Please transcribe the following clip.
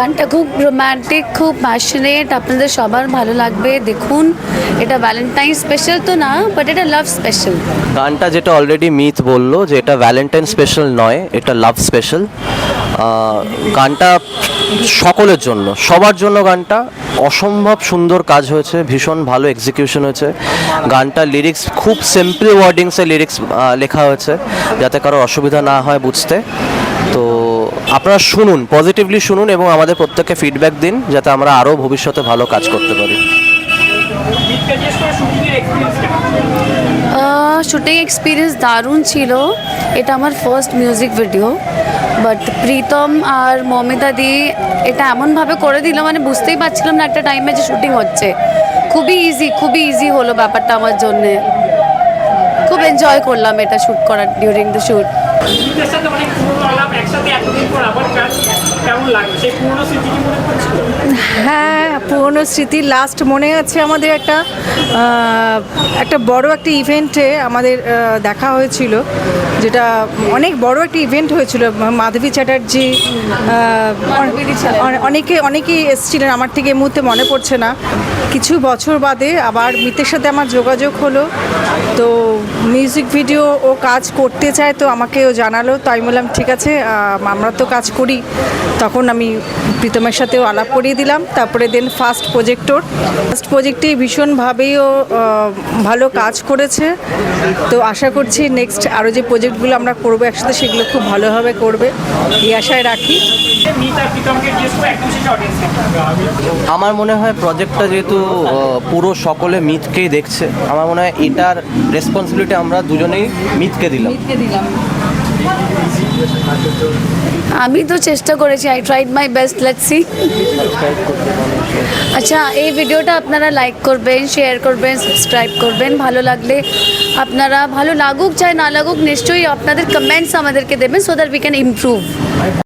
গানটা খুব রোম্যান্টিক খুব প্যাশনেট আপনাদের সবার ভালো লাগবে। দেখুন, এটা ভ্যালেন্টাইন স্পেশাল তো না বাট এটা লাভ স্পেশাল গানটা যেটা অলরেডি মিথ বলল, যে এটা ভ্যালেন্টাইন স্পেশাল নয়, এটা লাভ স্পেশাল গানটা সকলের জন্য, সবার জন্য গানটা অসম্ভব সুন্দর কাজ হয়েছে, ভীষণ ভালো এক্সিকিউশন হয়েছে। গানটার লিরিক্স খুব সিম্পল ওয়ার্ডিংসে লিরিক্স লেখা হয়েছে, যাতে কারও অসুবিধা না হয় বুঝতে। তো আপনারা শুনুন পজিটিভলি শুনুন এবং আমাদের প্রত্যেককে ফিডব্যাক দিন, যাতে আমরা আরও ভবিষ্যতে ভালো কাজ করতে পারি। শুটিং এক্সপিরিয়েন্স দারুণ ছিল। এটা আমার first music video but Pritam আর মমিতা দি এটা এমনভাবে করে দিল মানে বুঝতেই পারছিলাম না একটা টাইমে যে শুটিং হচ্ছে। খুবই ইজি খুবই ইজি হলো ব্যাপারটা আমার জন্যে। খুব এনজয় করলাম এটা শ্যুট করার ডিউরিং দ্য শ্যুট নিজের সাথে অনেক পুরনো আলাপ একসাথে এতদিন পর আবার কাজ কেমন লাগল? সেই পুরনো স্মৃতি কি মনে পড়ছিল? হ্যাঁ পুরনো স্মৃতি লাস্ট মনে আছে আমাদের একটা একটা বড় একটা ইভেন্টে আমাদের দেখা হয়েছিল যেটা অনেক বড় একটা ইভেন্ট হয়েছিল মাধবী চ্যাটার্জি অনেকে অনেকেই এসেছিলেন আমার থেকে এই মুহূর্তে মনে পড়ছে না। কিছু বছর বাদে আবার মিতের সাথে আমার যোগাযোগ হলো। তো মিউজিক ভিডিও ও কাজ করতে চায় তো আমাকেও জানালো, তো আমি বললাম, ঠিক আছে আমরা তো কাজ করি। তখন আমি প্রীতমের সাথেও আলাপ করিয়ে দিলাম, তারপরে দেন ফার্স্ট প্রজেক্টর ফার্স্ট প্রজেক্টে ভীষণভাবেই ও ভালো কাজ করেছে। তো আশা করছি নেক্সট আরও যে প্রজেক্টগুলো আমরা করব একসাথে, সেগুলো খুব ভালোভাবে করবে। এই আশায় রাখি। আমার মনে হয় প্রজেক্টটা যেহেতু পুরো সকলে মিথকেই দেখছে, আমার মনে হয় এটার রেসপন্সিবিলিটি আমরা দুজনেই মিথকে দিলাম। আমি তো চেষ্টা করেছি I tried my best let's see আচ্ছা এই ভিডিওটা আপনারা লাইক করবেন শেয়ার করবেন সাবস্ক্রাইব করবেন ভালো লাগলে আপনারা ভালো লাগুক চাই না লাগুক নিশ্চয়ই আপনাদের কমেন্টস আমাদেরকে দেবেন so that we can improve